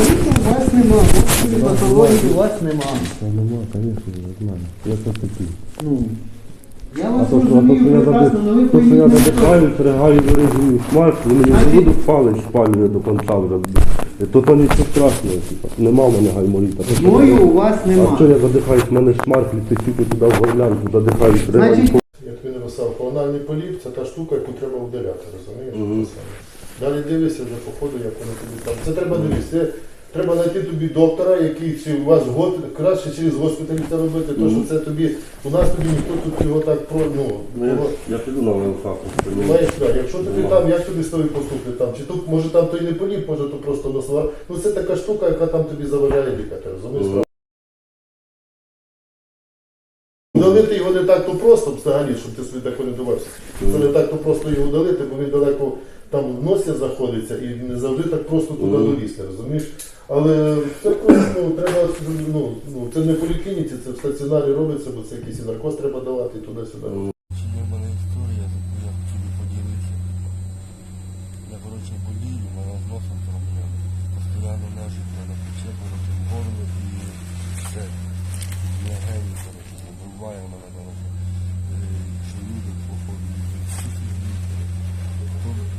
Гаймориту у вас нема, гострої патології у вас нема. Та нема, звісно, не. Я це такий. Ну, я А вас то, що, а то, що розумію я прекрасно, але ви зади- то, що я поїдете. задихаю, тригаю, вирізую вони не Значить- буду палити, шпалює до кінця вже. То то нічого страшного, типу. Нема в мене гайморіта. Що я- у вас А нема. що я задихаюсь, в мене шмарк літить тільки туди в горлянку, задихаюсь. Значить, Я тобі написав, корональний поліп це та штука, яку треба вдаляти, розумієш? Далі дивишся вже по ходу, як воно тобі там. Це треба дивитися. Це Треба знайти тобі доктора, який чи у вас год, краще через госпіталь це робити, то що це тобі, у нас тобі ніхто тут його так про, ну, його, Я піду на ВЛФАКу. Маєш право. Якщо тобі там, як тобі з тобою поступити там, чи тут може там то і не поліп, може то просто носова. Ну це така штука, яка там тобі заважає дихати, розумієш? Мгм. Удалити його не так то просто взагалі, щоб ти собі так орієнтувався. Це не так то просто його удалити, бо він далеко там в носі знаходиться і не завжди так просто туди Мгм. долізти, розумієш? Але це ну, треба, ну, ну, це не в поліклініці, це в стаціонарі робиться, бо це якийсь і наркоз треба давати і туди-сюди. Чи є в мене історія, я хотів би поділитися. Я, коротше, болію, в мене з носом проблеми. Постоянно нежить, в мене пече, коротше, в горло і все. Легені, коротше, забиває мене, коротше. Е, Желудок, походу, і всі фігні, коротше.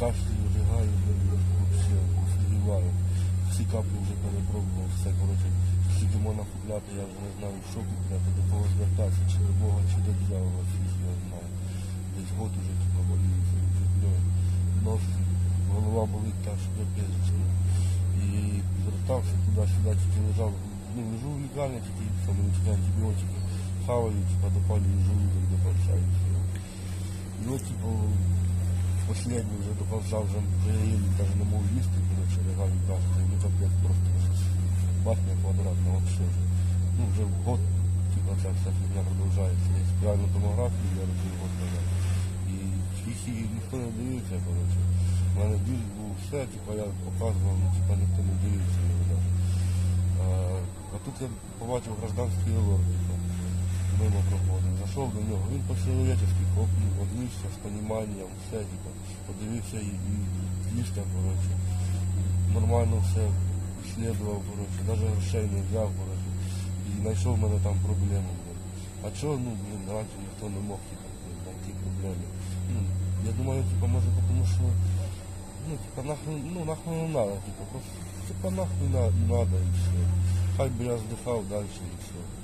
Вжигаю, взагалі, офігіваю. Всі каплі вже перепробував, все, коротше. Скільки можна купляти, я вже не знаю, що купляти, до кого звертатися, чи до Бога, чи до дьявола, фіг я знаю. Десь год уже болію цією фігньою. Нос, голова болить так, що капець. ну. І звертався туди-сюди, тільки лежав, ну, лежу в лікарні, тільки мені тільки антибіотики хаваю, типу, допалюю желудок до все. Ну, типу, последний вже до конца вже, вже я навіть не можу їсти, коротше, лягаю кашляю, ну капець просто башня квадратна вообще вже. Ну, вже год, типа, ця вся фігня продовжується. Є спеціальну томографію, я роблю год назад. Їх і ніхто не дивиться, коротше. У мене біль був все, типа, я показував, ну, типа, ніхто не дивиться. А, а тут я побачив гражданський лор, типа, мимо проходив. Зайшов до нього, він по-чоловічески хлопнув, однісся з поніманням, все, типа, подивився і, і їсти, коротше. Нормально все слідував, коротше, навіть грошей не взяв, коротше. І знайшов в мене там проблему. блін. А чого, ну, блін, раніше ніхто не мог типу, знайти проблеми. Ну, я думаю, типа, може, тому що, ну, типа, нахуй, ну, нахуй не надо, типа, просто, типа, нахуй на, надо і все. Хай би я здихав далі і все.